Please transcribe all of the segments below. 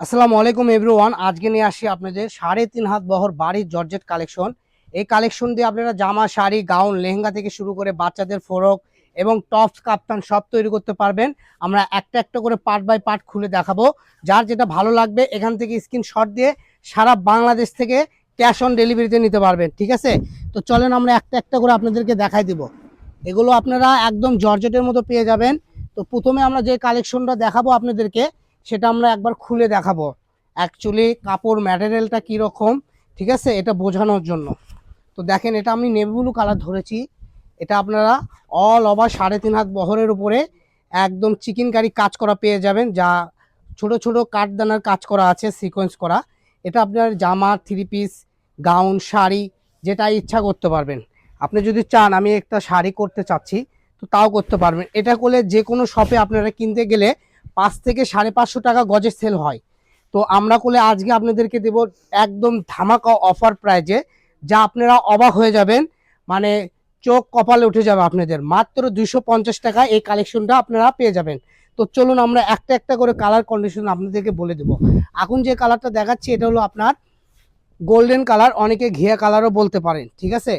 আসসালামু আলাইকুম এভরিওয়ান। আজকে নিয়ে আসি আপনাদের সাড়ে তিন হাত বহর বাড়ির জর্জেট কালেকশন। এই কালেকশন দিয়ে আপনারা জামা, শাড়ি, গাউন, লেহেঙ্গা থেকে শুরু করে বাচ্চাদের ফোরক এবং টপস, কাপ্তান সব তৈরি করতে পারবেন। আমরা একটা একটা করে পার্ট বাই পার্ট খুলে দেখাবো। যার যেটা ভালো লাগবে, এখান থেকে স্ক্রিনশট দিয়ে সারা বাংলাদেশ থেকে ক্যাশ অন ডেলিভারিতে নিতে পারবেন, ঠিক আছে? তো চলেন আমরা একটা একটা করে আপনাদেরকে দেখাই দিব। এগুলো আপনারা একদম জর্জেটের মতো পেয়ে যাবেন। তো প্রথমে আমরা যে কালেকশনটা দেখাবো আপনাদেরকে সেটা আমরা একবার খুলে দেখাবো। অ্যাকচুয়ালি কাপড় ম্যাটেরিয়ালটা কীরকম, ঠিক আছে? এটা বোঝানোর জন্য। তো দেখেন, এটা আমি নেভি কালার ধরেছি। এটা আপনারা অল ওভার সাড়ে তিন হাত বহরের উপরে একদম চিকেন কারি কাজ করা পেয়ে যাবেন, যা ছোট ছোট কাঠদানার কাজ করা আছে সিকোয়েন্স করা। এটা আপনার জামা থ্রি পিস গাউন শাড়ি, যেটা ইচ্ছা করতে পারবেন। আপনি যদি চান, আমি একটা শাড়ি করতে চাচ্ছি, তো তাও করতে পারবেন। এটা করলে যে কোনো শপে আপনারা কিনতে গেলে পাঁচ থেকে সাড়ে পাঁচশো টাকা গজের সেল হয়। তো আমরা করলে আজকে আপনাদেরকে দেব একদম ধামাকা অফার প্রাইজে যা আপনারা অবাক হয়ে যাবেন। মানে চোখ কপালে উঠে যাবে আপনাদের। মাত্র দুশো পঞ্চাশ টাকা এই কালেকশনটা আপনারা পেয়ে যাবেন। তো চলুন আমরা একটা একটা করে কালার কন্ডিশন আপনাদেরকে বলে দেবো। এখন যে কালারটা দেখাচ্ছি, এটা হলো আপনার গোল্ডেন কালার অনেকে ঘিয়া কালারও বলতে পারেন, ঠিক আছে?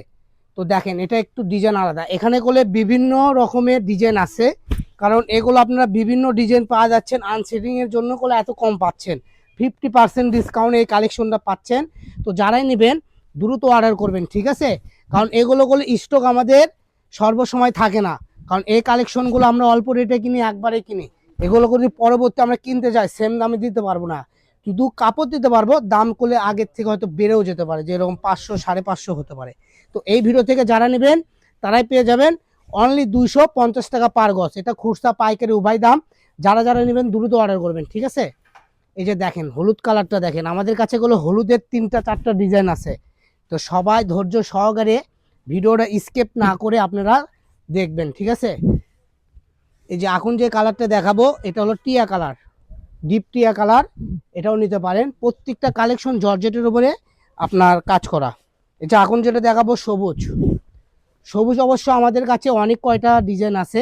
তো দেখেন, এটা একটু ডিজাইন আলাদা। এখানে করলে বিভিন্ন রকমের ডিজাইন আছে। কারণ এগুলো আপনারা বিভিন্ন ডিজাইন পাওয়া যাচ্ছেন আনসেটিং এর জন্য করলে এত কম পাচ্ছেন। ফিফটি পার্সেন্ট ডিসকাউন্ট এই কালেকশনটা পাচ্ছেন। তো যারাই নেবেন, দ্রুত অর্ডার করবেন, ঠিক আছে? কারণ এগুলো করলে স্টক আমাদের সর্বসময় থাকে না। কারণ এই কালেকশনগুলো আমরা অল্প রেটে কিনি, একবারে কিনি। এগুলো যদি পরবর্তী আমরা কিনতে যাই সেম দামে দিতে পারব না। শুধু কাপড় দিতে পারব, দাম করলে আগের থেকে হয়তো বেড়েও যেতে পারে, যেরকম পাঁচশো, সাড়ে পাঁচশো হতে পারে। তো এই ভিডিও থেকে যারা নেবেন, তারাই পেয়ে যাবেন অনলি দুইশো পঞ্চাশ টাকা পার গজ। এটা খুচরা পাইকারি উভয় দাম। যারা যারা নেবেন, দ্রুত অর্ডার করবেন, ঠিক আছে? এই যে দেখেন, হলুদ কালারটা দেখেন। আমাদের কাছে গুলো হলুদের তিনটা, চারটা ডিজাইন আছে। তো সবাই ধৈর্য সহকারে ভিডিওটা স্কেপ না করে আপনারা দেখবেন, ঠিক আছে? এই যে এখন যে কালারটা দেখাবো, এটা হলো টিয়া কালার ডিপ টিয়া কালার এটাও নিতে পারেন। প্রত্যেকটা কালেকশন জর্জেটের উপরে আপনার কাজ করা। এটা এখন যেটা দেখাবো সবুজ। সবুজ অবশ্য আমাদের কাছে অনেক কয়টা ডিজাইন আছে।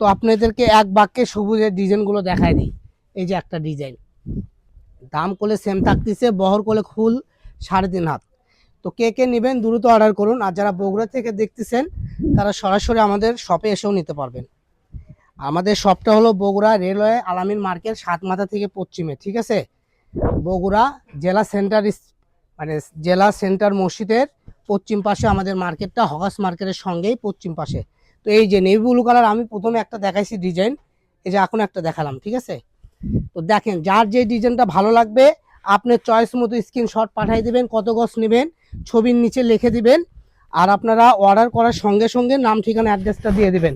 তো আপনাদেরকে এক বাক্যে সবুজের ডিজাইনগুলো দেখায় দিই। এই যে একটা ডিজাইন দাম করলে সেম থাকতেছে, বহর করলে ফুল সাড়ে তিন হাত। তো কে কে নেবেন দ্রুত অর্ডার করুন, আর যারা বগুড়া থেকে দেখতেছেন, তারা সরাসরি আমাদের শপে এসেও নিতে পারবেন। আমাদের শপটা হলো বগুড়া রেলওয়ে আলামিন মার্কেট সাত মাথা থেকে পশ্চিমে, ঠিক আছে? বগুড়া জেলা সেন্টার মানে জেলা সেন্টার মসজিদের পশ্চিম পাশে আমাদের মার্কেটটা হকাস মার্কেটের সঙ্গেই পশ্চিম পাশে। তো এই যে নেভি ব্লু কালার আমি প্রথমে একটা দেখাইছি ডিজাইন এই যে এখন একটা দেখালাম, ঠিক আছে? তো দেখেন, যার যে ডিজাইনটা ভালো লাগবে, আপনার চয়েস মতো স্ক্রিনশট পাঠিয়ে দিবেন, কত গজ নেবেন, ছবির নিচে লিখে দিবেন, আর আপনারা অর্ডার করার সঙ্গে সঙ্গে নাম, ঠিকানা অ্যাড্রেসটা দিয়ে দিবেন।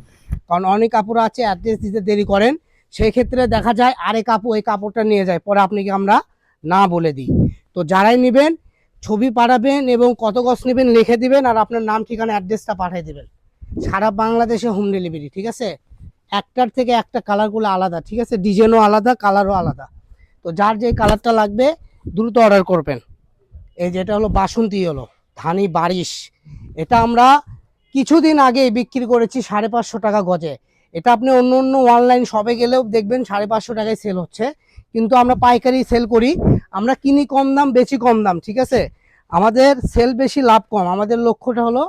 কারণ অনেক কাপড় আছে অ্যাড্রেস দিতে দেরি করেন সেই ক্ষেত্রে দেখা যায় আরে কাপড়, ওই কাপড়টা নিয়ে যায়, পরে আপনাকে আমরা না বলে দিই। তো যারাই নেবেন ছবি পাঠাবেন এবং কত গজ নেবেন লিখে দিবেন আর আপনার নাম, ঠিকানা, অ্যাড্রেসটা পাঠিয়ে দিবেন। সারা বাংলাদেশে হোম ডেলিভারি ঠিক আছে? একটার থেকে একটা কালারগুলো আলাদা, ঠিক আছে? ডিজাইনও আলাদা কালারও আলাদা। তো যার যে কালারটা লাগবে, দ্রুত অর্ডার করবেন। এই যেটা হলো বাসন্তী হলো ধানি বারিশ। এটা আমরা কিছুদিন আগে বিক্রি করেছি সাড়ে পাঁচশো টাকা গজে। এটা আপনি অন্য অন্য অনলাইন শপে গেলেও দেখবেন সাড়ে পাঁচশো টাকায় সেল হচ্ছে। কিন্তু আমরা পাইকারি সেল করি। আমরা কিনি কম দাম বেশি কম দাম, ঠিক আছে? আমাদের সেল বেশি, লাভ কম। আমাদের লক্ষ্যটা হলো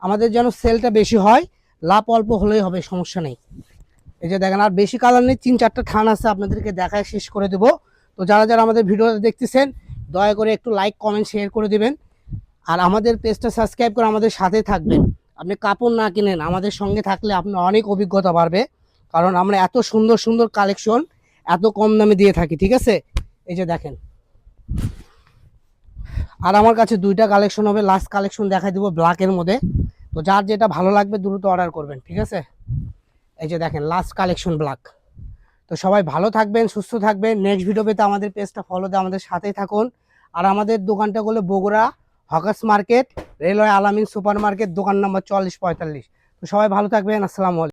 আমাদের যেন সেলটা বেশি হয়, লাভ অল্প হলেই হবে, সমস্যা নেই। এই যে দেখেন, আর বেশি কালার নেই, তিন চারটা থান আছে, আপনাদেরকে দেখায় শেষ করে দেবো। তো যারা যারা আমাদের ভিডিওটা দেখতেছেন, দয়া করে একটু লাইক কমেন্ট শেয়ার করে দিবেন। আর আমাদের পেজটা সাবস্ক্রাইব করে আমাদের সাথে থাকবেন। আপনি কাপড় না কিনেন, আমাদের সঙ্গে থাকলে আপনার অনেক অভিজ্ঞতা বাড়বে। কারণ আমরা এত সুন্দর সুন্দর কালেকশন এত কম দামে দিয়ে থাকি, ঠিক আছে? এই যে দেখেন। আর আমার কাছে দুইটা কালেকশন হবে লাস্ট কালেকশন দেখাই দেবো ব্ল্যাকের মধ্যে। তো যার যেটা ভালো লাগবে দ্রুত অর্ডার করবেন, ঠিক আছে? এই যে দেখেন লাস্ট কালেকশন ব্ল্যাক তো সবাই ভালো থাকবেন, সুস্থ থাকবেন। নেক্সট ভিডিও পেতে আমাদের পেজটা ফলো দিয়ে আমাদের সাথেই থাকুন। আর আমাদের দোকানটা হলো Bogura hawkers market, railway Alamin super market দোকান নম্বর চল্লিশ পঁয়তাল্লিশ। তো সবাই ভালো থাকবেন, আসসালামু